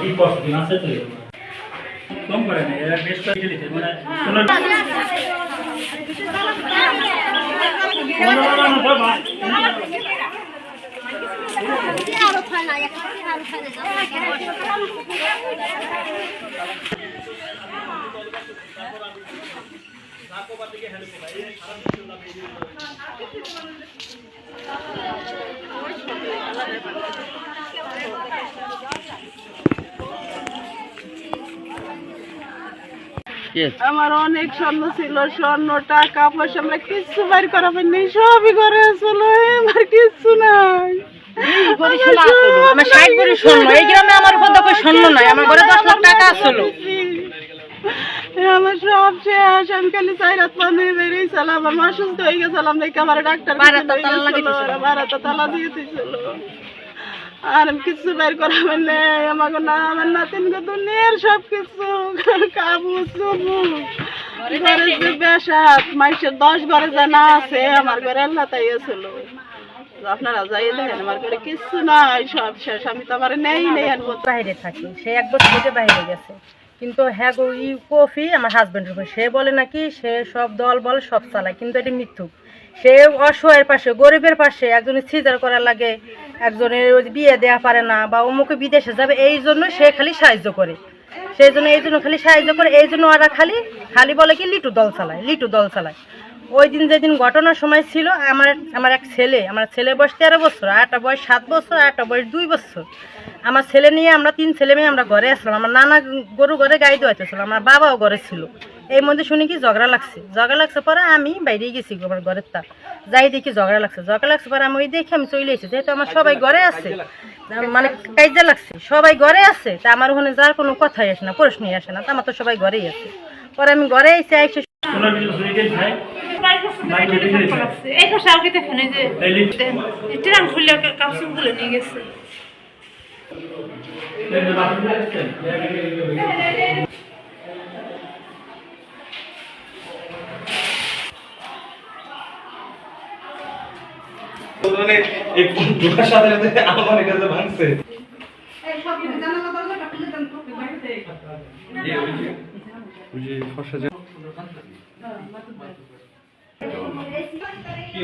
কি কষ্ট দিন আছে তো কম করে না। এরা বেশ করে দিতে মানে আমার অনেক স্বর্ণ ছিল স্বর্ণ টাকা পয়সা আমরা কিচ্ছু বাইর করা পাইনি সবই ঘরে আসলো আমার কিচ্ছু নাই। আমার ষাট করে স্বর্ণ এই গ্রামে আমার উপর দেখো স্বর্ণ নাই আমার ঘরে দশ লাখ টাকা আসলো আমার সব শেষ। আমি খালি চাই রাত পানি বেরিয়েছিলাম আমার মা সুস্থ হয়ে গেছিলাম দেখে আমার ডাক্তার তালা দিয়ে দিয়েছিল। আর কিছু বের করা মানে আমাকে না আমার নাতিন গো দুনিয়ার সব কিছু কাবু চুবু ঘরে যে বেসাত মাইসের দশ ঘরে জানা আছে আমার ঘরে আল্লাহ তাই ছিল আপনারা যাই দেখেন আমার ঘরে কিছু নাই সব শেষ। আমি তো আমার নেই নেই আর বাইরে থাকি। সে এক বছর বাইরে গেছে। কিন্তু হ্যাঁ গো, ই কফি আমার হাজব্যান্ডের উপর। সে বলে নাকি, সে সব দল বল, সব চালায়, কিন্তু এটি মৃত্যু সে অসহায়ের পাশে, গরিবের পাশে একজনের সিজার করা লাগে, একজনের বিয়ে দেওয়া পারে না, বা অমুকে বিদেশে যাবে, এই জন্য সে খালি সাহায্য করে। সেই জন্য, এই জন্য খালি সাহায্য করে, এই জন্য ওরা খালি খালি বলে কি, লিটু দল চালায়, লিটু দল চালায়। ওই দিন যেদিন ঘটনার সময় ছিল, আমার আমার এক ছেলে, আমার ছেলে বয়স তেরো বছর, আর একটা বয়স সাত বছর, আর একটা বয়স দুই বছর। আমার ছেলে নিয়ে আমরা তিন ছেলে মেয়ে আমরা ঘরে আসলাম। আমার নানা গরু ঘরে গাই দোয়াতে দোয়াইতেছিল আমার বাবাও ঘরে ছিল। এই মধ্যে শুনি কি ঝগড়া লাগছে। ঝগড়া লাগছে পরে আমি বাইরে গেছি আমার ঘরের তা যাই দেখি ঝগড়া লাগছে। ঝগড়া লাগছে পরে আমি ওই দেখে আমি চলে এসেছি। যেহেতু আমার সবাই ঘরে আছে মানে কাজে লাগছে। সবাই ঘরে আছে, তা আমার ওখানে যার কোনো কথাই আসে না, প্রশ্নই আসে না, তা আমার তো সবাই ঘরেই আছে। পরে আমি ঘরে এসে এসে সাথে সাথে আমার কাছে ভাঙছে। যে ফর্সা যে- কি অনেক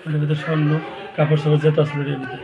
ওটার ভিতরে স্বর্ণ কাপড় সাপড় যেত আসলে ভিতরে